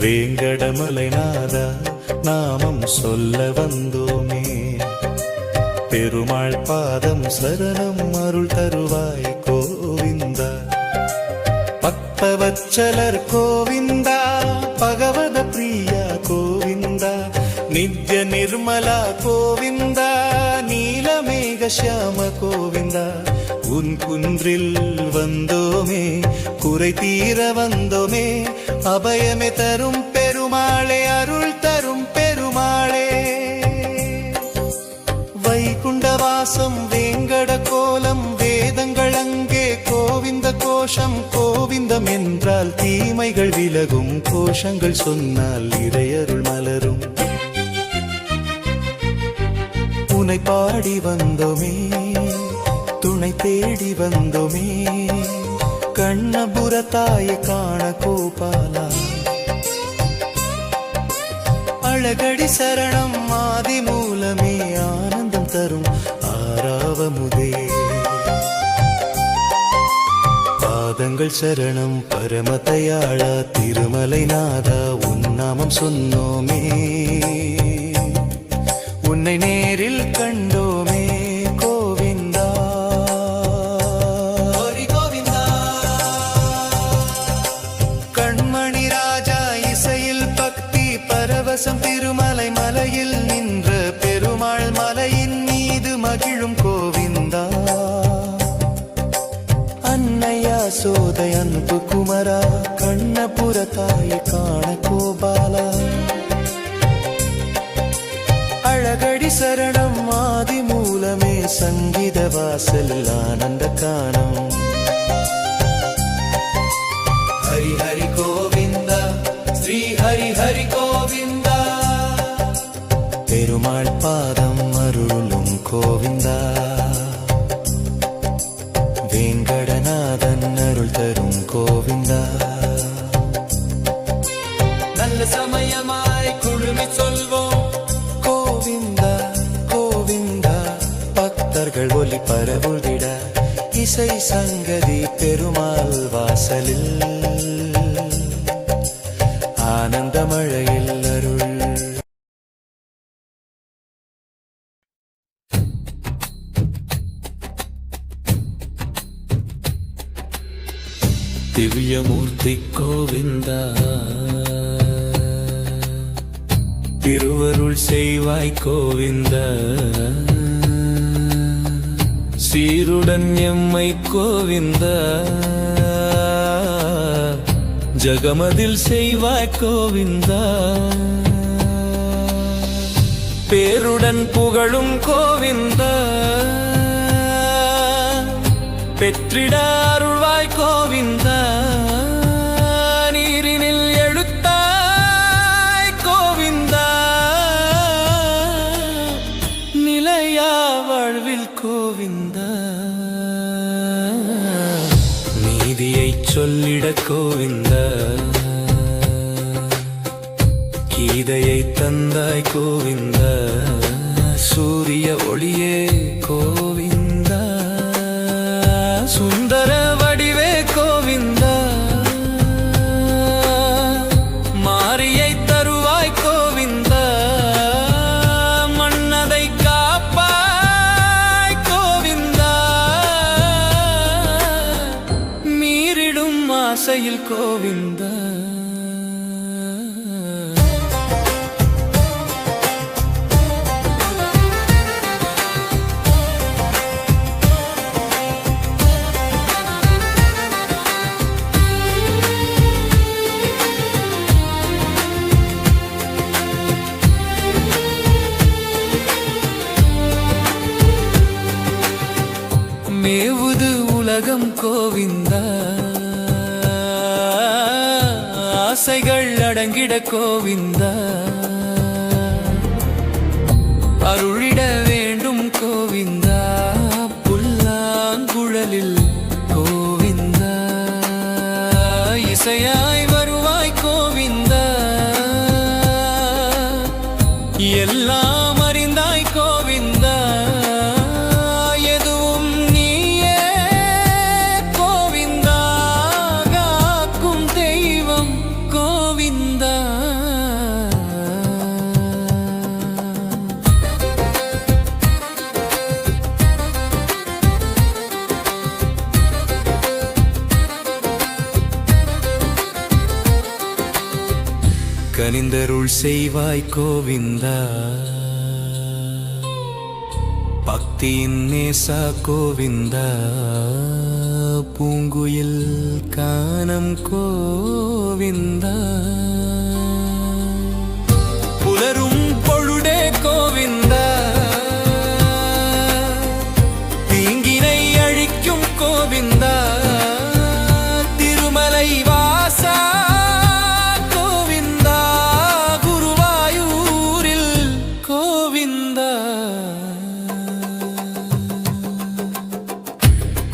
வேங்கடமலை நாதா நாமம் சொல்ல வந்தோமே. பெருமாள் பாதம் சரணம் அருள் தருவாய் கோவிந்தா. பக்தவச்சலர் கோவிந்தா பகவத பிரியா கோவிந்தா. நித்ய நிர்மலா கோவிந்தா நீலமேக ஷியாம கோவிந்தா. உன் குன்றில் வந்தோமே குறை தீர வந்தோமே அபயமே தரும் பெருமாளே அருள் தரும் பெருமாளே. வைகுண்ட வாசம் வேங்கட கோலம் வேதங்கள் அங்கே கோவிந்த கோஷம் கோவிந்தம் என்றால் தீமைகள் விலகும் கோஷங்கள் சொன்னால் இறையருள் மலரும். உனை பாடி வந்தோமே. உன்னை தேடி வந்தோமே. கண்ணபுர தாயை காண கோபாலா. அழகடி சரணம் ஆதி மூலமே ஆனந்தம் தரும் ஆறாவமுதே. பாதங்கள் சரணம் பரமதையாழா திருமலை நாதா உன் நாமம் சொன்னோமே. உன்னை நேரில் கண்ணபுர தாயை காண கோபாலா. அழகடி சரணம் ஆதி மூலமே சங்கீத வாசல் ஆனந்த கானம். ஹரி ஹரி கோவிந்த ஸ்ரீ ஹரி ஹரி கோவிந்த. பெருமாள் பாதம் மலர்கள் ஒலி பரவுதிட இசை சங்கதி பெருமாள் வாசலில். ஆனந்த மழையில் அருள். திவ்யமூர்த்தி கோவிந்தா. திருவருள் செய்வாய் கோவிந்தா. சீருடன் எம்மை கோவிந்த ஜகமதில் செய்வாய் கோவிந்தா. பேருடன் புகழும் கோவிந்தா. பெற்றிட அருள்வாய் கோவிந்தா. கோவிந்தா. நீதியை சொல்லிட கோவிந்தா. கீதையை தந்தாய் கோவிந்தா. சூரிய ஒளியே கோ ஆசையில் கோவிந்த. மேவுது உலகம் கோவிந்தா. ஆசைகள் அடங்கிட கோவிந்தா. அருளிட கனிந்தருள் செய்வாய் கோவிந்தா. பக்தியின் நேசா கோவிந்தா. பூங்குயில் கானம் கோவிந்தா.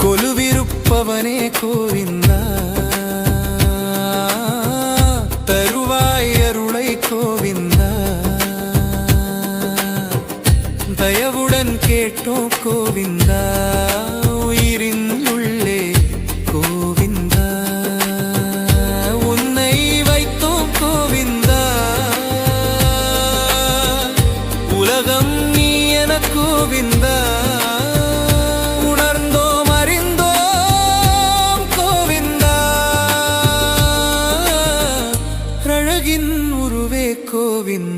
கொலுவிருப்பவனே கோவிந்தா தருவாய் அருளை கோவிந்தா தயவுடன் ಗೋವಿಂದ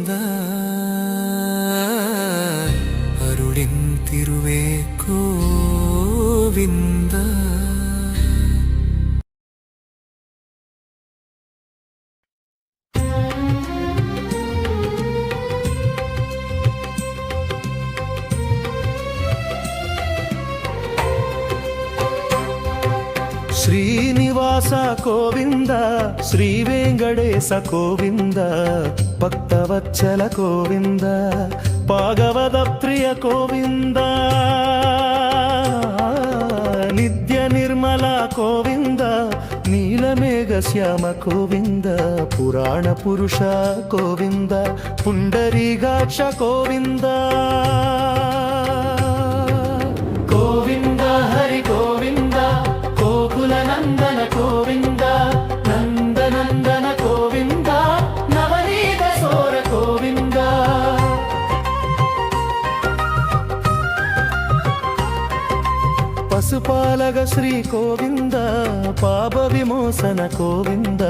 ಶ್ರೀನಿವಾಸ ಕೋವಿಂದ ಶ್ರೀ ವೆಂಕಟೇಶ ಕೋವಿಂದ ಭಕ್ತವಚ್ಚಲ ಕೋವಿಂದ ಭಾಗವತ ಪ್ರಿಯ ಕೋವಿಂದ ನಿತ್ಯ ನಿರ್ಮಲ ಕೋವಿಂದ నీలమేఘ శ్యామ గోవింద పురాణ పురుష గోవింద పుండరీగాక్ష గోవిందా శ్రీ గోవింద పాప విమోచన గోవింద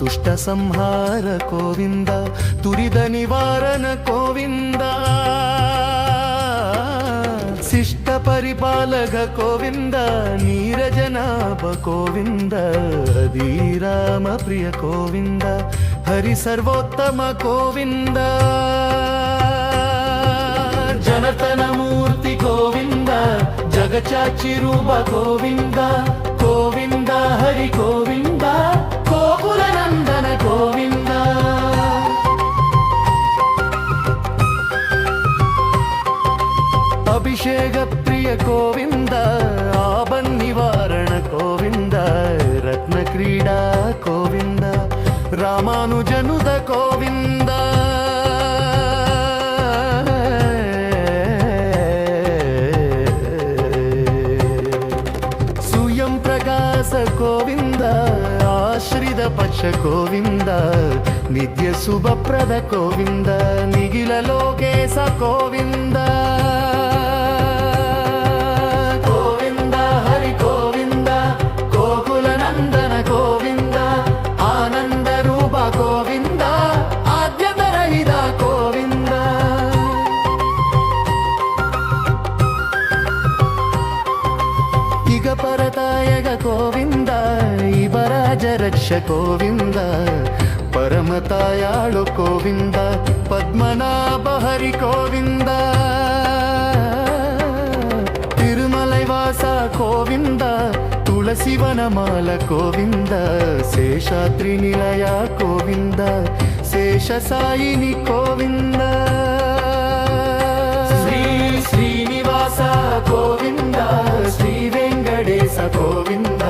దుష్ట సంహార గోవింద దురిద నివారణ గోవింద శిష్ట పరిపాలక గోవింద నీరజనాభ గోవింద ధీరామ ప్రియ గోవింద హరి సర్వోత్తమ గోవింద జనతన జగచాచి రూప గోవింద గోవింద హరి గోవింద గోకుల నందన గోవింద. అభిషేక ప్రియ గోవింద ఆబన్ నివారణ గోవింద రత్న క్రీడా గోవింద రామానుజనుద గోవింద ఆశ్రిత గోవింద నిత్య శుభప్రద గోవింద నిగిల లోకేశ గోవింద గోవింద. ಗಣೇಶ ಗೋವಿಂದ ಪರಮತಾಯಾಳು ಗೋವಿಂದ ಪದ್ಮನಾಭ ಹರಿ ಗೋವಿಂದ ತಿರುಮಲೈವಾಸ ಗೋವಿಂದ ತುಳಸಿವನಮಾಲ ಗೋವಿಂದ ಶೇಷಾದ್ರಿ ನಿಲಯ ಗೋವಿಂದ ಶೇಷ ಸಾಯಿನಿ ಗೋವಿಂದ ಶ್ರೀ ಶ್ರೀನಿವಾಸ ಗೋವಿಂದ ಶ್ರೀ ವೆಂಕಟೇಶ ಗೋವಿಂದ